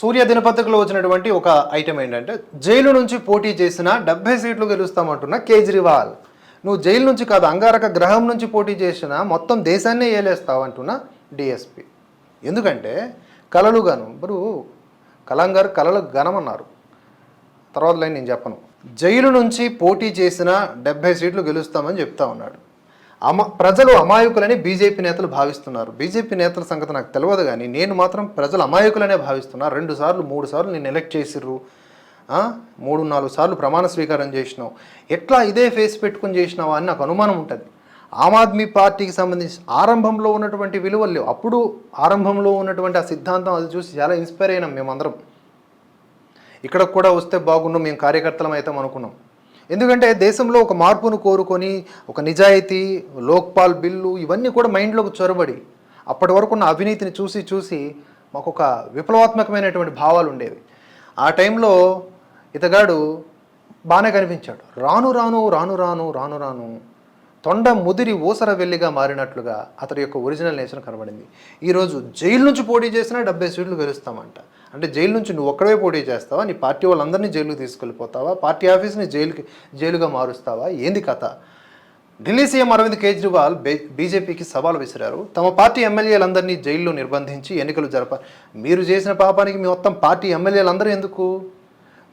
సూర్య దినపత్రికలో వచ్చినటువంటి ఒక ఐటెం ఏంటంటే జైలు నుంచి పోటీ చేసిన డెబ్బై సీట్లు గెలుస్తామంటున్న కేజ్రీవాల్. నువ్వు జైలు నుంచి కాదు అంగారక గ్రహం నుంచి పోటీ చేసిన మొత్తం దేశాన్నే ఏలేస్తావు అంటున్న డిఎస్పి ఎందుకంటే కలలు గాను ఇప్పుడు కలాం గారు కలలు గనమన్నారు. తర్వాత లైన్ నేను చెప్పను. జైలు నుంచి పోటీ చేసిన డెబ్బై సీట్లు గెలుస్తామని చెప్తా ఉన్నాడు. అమ ప్రజలు అమాయకులని బీజేపీ నేతలు భావిస్తున్నారు. బీజేపీ నేతల సంగతి నాకు తెలియదు కానీ నేను మాత్రం ప్రజలు అమాయకులనే భావిస్తున్నా. రెండు సార్లు మూడు సార్లు నేను ఎలక్ట్ చేసిర్రు. మూడు నాలుగు సార్లు ప్రమాణ స్వీకారం చేసినావు. ఎట్లా ఇదే ఫేస్ పెట్టుకుని చేసినావా అని నాకు అనుమానం ఉంటుంది. ఆమ్ ఆద్మీ పార్టీకి సంబంధించి ఆరంభంలో ఉన్నటువంటి విలువలు లేవు. అప్పుడు ఆరంభంలో ఉన్నటువంటి ఆ సిద్ధాంతం అది చూసి చాలా ఇన్స్పైర్ అయినాం మేమందరం. ఇక్కడ కూడా వస్తే బాగుండు మేము కార్యకర్తలం అవుతాం అనుకున్నాం. ఎందుకంటే దేశంలో ఒక మార్పును కోరుకొని ఒక నిజాయితీ లోక్పాల్ బిల్లు ఇవన్నీ కూడా మైండ్లోకి చొరబడి అప్పటి వరకు ఉన్న అవినీతిని చూసి చూసి మాకు ఒక విప్లవాత్మకమైనటువంటి భావాలు ఉండేవి. ఆ టైంలో ఇతగాడు బాగానే కనిపించాడు. రాను రాను రాను రాను రాను రాను తొండ ముదిరి ఊసర వెల్లిగా మారినట్లుగా అతడి యొక్క ఒరిజినల్ నేచర్ కనబడింది. ఈరోజు జైలు నుంచి పోటీ చేసినా డెబ్బై సీట్లు గెలుస్తామంట. అంటే జైలు నుంచి నువ్వు ఒక్కడే పోటీ చేస్తావా? నీ పార్టీ వాళ్ళందరినీ జైలుకి తీసుకెళ్ళిపోతావా? పార్టీ ఆఫీస్ని జైలుకి జైలుగా మారుస్తావా? ఏంది కథ? ఢిల్లీ సీఎం అరవింద్ కేజ్రీవాల్ బే- బీజేపీకి సవాల్ విసిరారు. తమ పార్టీ ఎమ్మెల్యేలందరినీ జైల్లో నిర్బంధించి ఎన్నికలు జరప మీరు చేసిన పాపానికి మీ మొత్తం పార్టీ ఎమ్మెల్యేలందరూ ఎందుకు?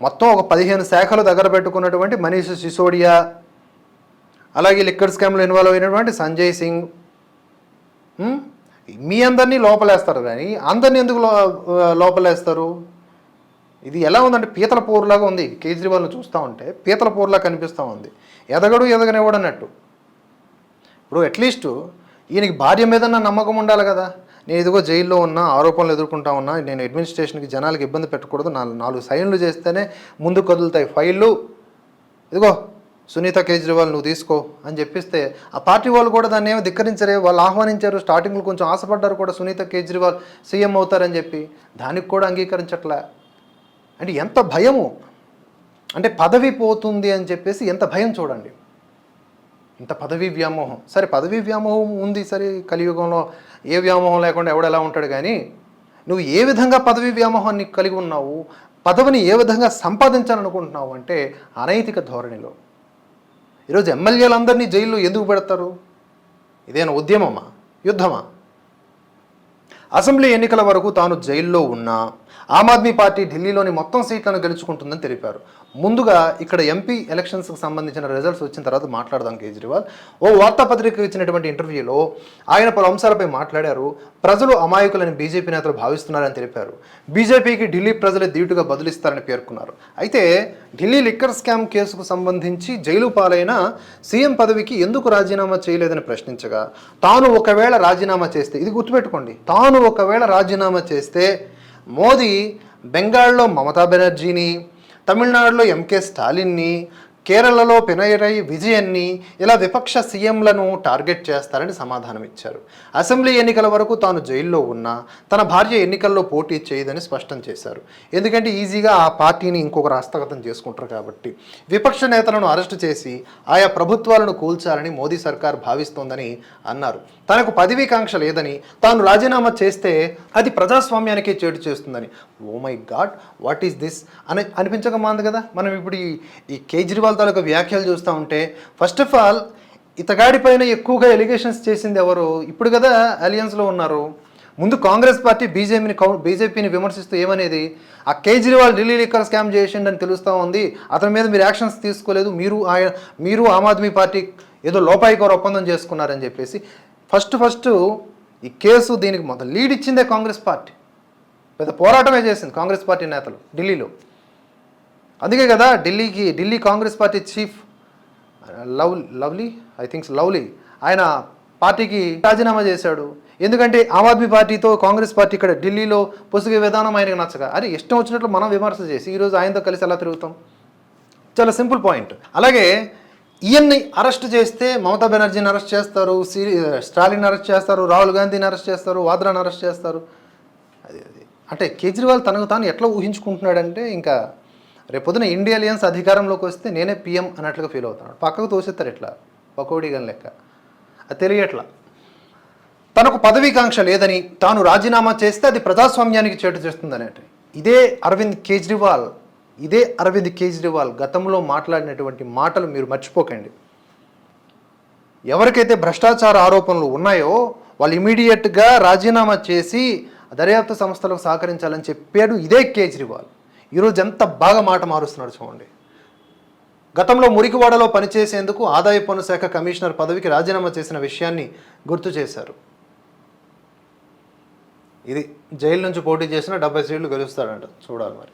మొత్తం ఒక పదిహేను శాఖలు దగ్గర పెట్టుకున్నటువంటి మనీష్ సిసోడియా అలాగే లిక్కర్ స్కామ్లో ఇన్వాల్వ్ అయినటువంటి సంజయ్ సింగ్. మీ అందరినీ లోపలేస్తారు కానీ అందరినీ ఎందుకు లో లోపలేస్తారు? ఇది ఎలా ఉందంటే పీతల పోరులాగా ఉంది. కేజ్రీవాల్ని చూస్తూ ఉంటే పీతల పోరులా కనిపిస్తూ ఉంది. ఎదగడు ఎదగనివ్వడు అన్నట్టు. ఇప్పుడు అట్లీస్ట్ ఈయనకి భార్య మీద నమ్మకం ఉండాలి కదా. నేను ఇదిగో జైల్లో ఉన్నా ఆరోపణలు ఎదుర్కొంటా ఉన్నా నేను అడ్మినిస్ట్రేషన్కి జనాలకు ఇబ్బంది పెట్టకూడదు. నాలుగు నాలుగు సైన్లు చేస్తేనే ముందు కదులుతాయి ఫైళ్ళు. ఇదిగో సునీత కేజ్రీవాల్ నువ్వు తీసుకో అని చెప్పిస్తే ఆ పార్టీ వాళ్ళు కూడా దాన్ని ఏమో ధిక్కరించరే వాళ్ళు ఆహ్వానించారు స్టార్టింగ్లో కొంచెం ఆశపడ్డారు కూడా సునీత కేజ్రీవాల్ సీఎం అవుతారని చెప్పి. దానికి కూడా అంగీకరించట్లే. అంటే ఎంత భయము? అంటే పదవి పోతుంది అని చెప్పేసి ఎంత భయం చూడండి. ఇంత పదవీ వ్యామోహం. సరే పదవీ వ్యామోహం ఉంది సరే కలియుగంలో ఏ వ్యామోహం లేకుండా ఎవడెలా ఉంటాడు కానీ నువ్వు ఏ విధంగా పదవీ వ్యామోహాన్ని కలిగి ఉన్నావు పదవిని ఏ విధంగా సంపాదించాలనుకుంటున్నావు అంటే అనైతిక ధోరణిలో. ఈరోజు ఎమ్మెల్యేలందరినీ జైల్లో ఎందుకు పెడతారు? ఇదేనా ఉద్యమమా? యుద్ధమా? అసెంబ్లీ ఎన్నికల వరకు తాను జైల్లో ఉన్నా ఆమ్ ఆద్మీ పార్టీ ఢిల్లీలోని మొత్తం సీట్లను గెలుచుకుంటుందని తెలిపారు. ముందుగా ఇక్కడ ఎంపీ ఎలక్షన్స్కి సంబంధించిన రిజల్ట్స్ వచ్చిన తర్వాత మాట్లాడదాం కేజ్రీవాల్. ఓ వార్తాపత్రికకు ఇచ్చినటువంటి ఇంటర్వ్యూలో ఆయన పలు అంశాలపై మాట్లాడారు. ప్రజలు అమాయకులని బీజేపీ నేతలు భావిస్తున్నారని తెలిపారు. బీజేపీకి ఢిల్లీ ప్రజలే ధీటుగా బదులిస్తారని పేర్కొన్నారు. అయితే ఢిల్లీ లిక్కర్ స్కామ్ కేసుకు సంబంధించి జైలు పాలైన సీఎం పదవికి ఎందుకు రాజీనామా చేయలేదని ప్రశ్నించగా తాను ఒకవేళ రాజీనామా చేస్తే ఇది గుర్తుపెట్టుకోండి తాను ఒకవేళ రాజీనామా చేస్తే మోదీ బెంగాల్లో మమతా బెనర్జీని తమిళనాడులో ఎంకే స్టాలిన్ని కేరళలో పినయరై విజయన్ని ఇలా విపక్ష సీఎంలను టార్గెట్ చేస్తారని సమాధానం ఇచ్చారు అసెంబ్లీ ఎన్నికల వరకు తాను జైల్లో ఉన్నా తన భార్య ఎన్నికల్లో పోటీ చేయదని స్పష్టం చేశారు. ఎందుకంటే ఈజీగా ఆ పార్టీని ఇంకొకరు హస్తగతం చేసుకుంటారు కాబట్టి. విపక్ష నేతలను అరెస్టు చేసి ఆయా ప్రభుత్వాలను కూల్చాలని మోదీ సర్కార్ భావిస్తోందని అన్నారు. తనకు పదవీకాంక్ష లేదని తాను రాజీనామా చేస్తే అది ప్రజాస్వామ్యానికి చేటు చేస్తుందని. ఓ my god what is this? అని అనిపించక మాంది కదా. మనం ఇప్పుడు ఈ కేజ్రీవాల్ కేజ్రీవాల్ తాలూకు వ్యాఖ్యలు చూస్తూ ఉంటే ఫస్ట్ ఆఫ్ ఆల్ ఇతగాడి పైన ఎక్కువగా ఎలిగేషన్స్ చేసింది ఎవరు? ఇప్పుడు కదా అలియన్స్లో ఉన్నారు. ముందు కాంగ్రెస్ పార్టీ బీజేపీని కౌ బీజేపీని విమర్శిస్తూ ఏమనేది? ఆ కేజ్రీవాల్ ఢిల్లీ లిక్కర్ స్కామ్ చేసిండని తెలుస్తూ ఉంది. అతని మీద మీరు యాక్షన్స్ తీసుకోలేదు. మీరు ఆయన మీరు ఆమ్ ఆద్మీ పార్టీ ఏదో లోపాయికోర ఒప్పందం చేసుకున్నారని చెప్పేసి ఫస్ట్ ఫస్ట్ ఈ కేసు దీనికి మొత్తం లీడ్ ఇచ్చిందే కాంగ్రెస్ పార్టీ. పెద్ద పోరాటమే చేసింది కాంగ్రెస్ పార్టీ నేతలు ఢిల్లీలో. అందుకే కదా ఢిల్లీకి Delhi Congress party chief love Lovely? I thinks Lovely. ఆయన పార్టీకి రాజీనామా చేశాడు. ఎందుకంటే ఆమ్ ఆద్మీ పార్టీతో కాంగ్రెస్ పార్టీ ఇక్కడ ఢిల్లీలో పొసుగే విధానం ఆయనకు నచ్చక. అరే ఇష్టం వచ్చినట్లు మనం విమర్శ చేసి ఈరోజు ఆయనతో కలిసి ఎలా తిరుగుతాం? చాలా సింపుల్ పాయింట్. అలాగే ఈయన్ని అరెస్ట్ చేస్తే మమతా బెనర్జీని అరెస్ట్ చేస్తారు సిరి స్టాలిన్ అరెస్ట్ చేస్తారు రాహుల్ గాంధీని అరెస్ట్ చేస్తారు వాద్రాని అరెస్ట్ చేస్తారు. అంటే కేజ్రీవాల్ తనకు తాను ఎట్లా ఊహించుకుంటున్నాడంటే ఇంకా రేపొద్దున ఇండియా అలియన్స్ అధికారంలోకి వస్తే నేనే పిఎం అన్నట్లుగా ఫీల్ అవుతున్నాడు పక్కకు తోసేస్తారు ఎట్లా పకోడీ గన్ లెక్క. అది తెలియట్లా. తనకు పదవీకాంక్ష లేదని తాను రాజీనామా చేస్తే అది ప్రజాస్వామ్యానికి చేటు చేస్తుందనేటి. ఇదే అరవింద్ కేజ్రీవాల్ ఇదే అరవింద్ కేజ్రీవాల్ గతంలో మాట్లాడినటువంటి మాటలు మీరు మర్చిపోకండి. ఎవరికైతే భ్రష్టాచార ఆరోపణలు ఉన్నాయో వాళ్ళు ఇమీడియట్గా రాజీనామా చేసి దర్యాప్తు సంస్థలకు సహకరించాలని చెప్పాడు ఇదే కేజ్రీవాల్. ఈరోజు ఎంత బాగా మాట మారుస్తున్నాడు చూడండి. గతంలో మురికివాడలో పనిచేసేందుకు ఆదాయ పన్ను శాఖ కమిషనర్ పదవికి రాజీనామా చేసిన విషయాన్ని గుర్తు చేశారు. ఇది జైలు నుంచి పోటీ చేసిన డెబ్బై సీట్లు గెలుస్తాడంట చూడాలి మరి.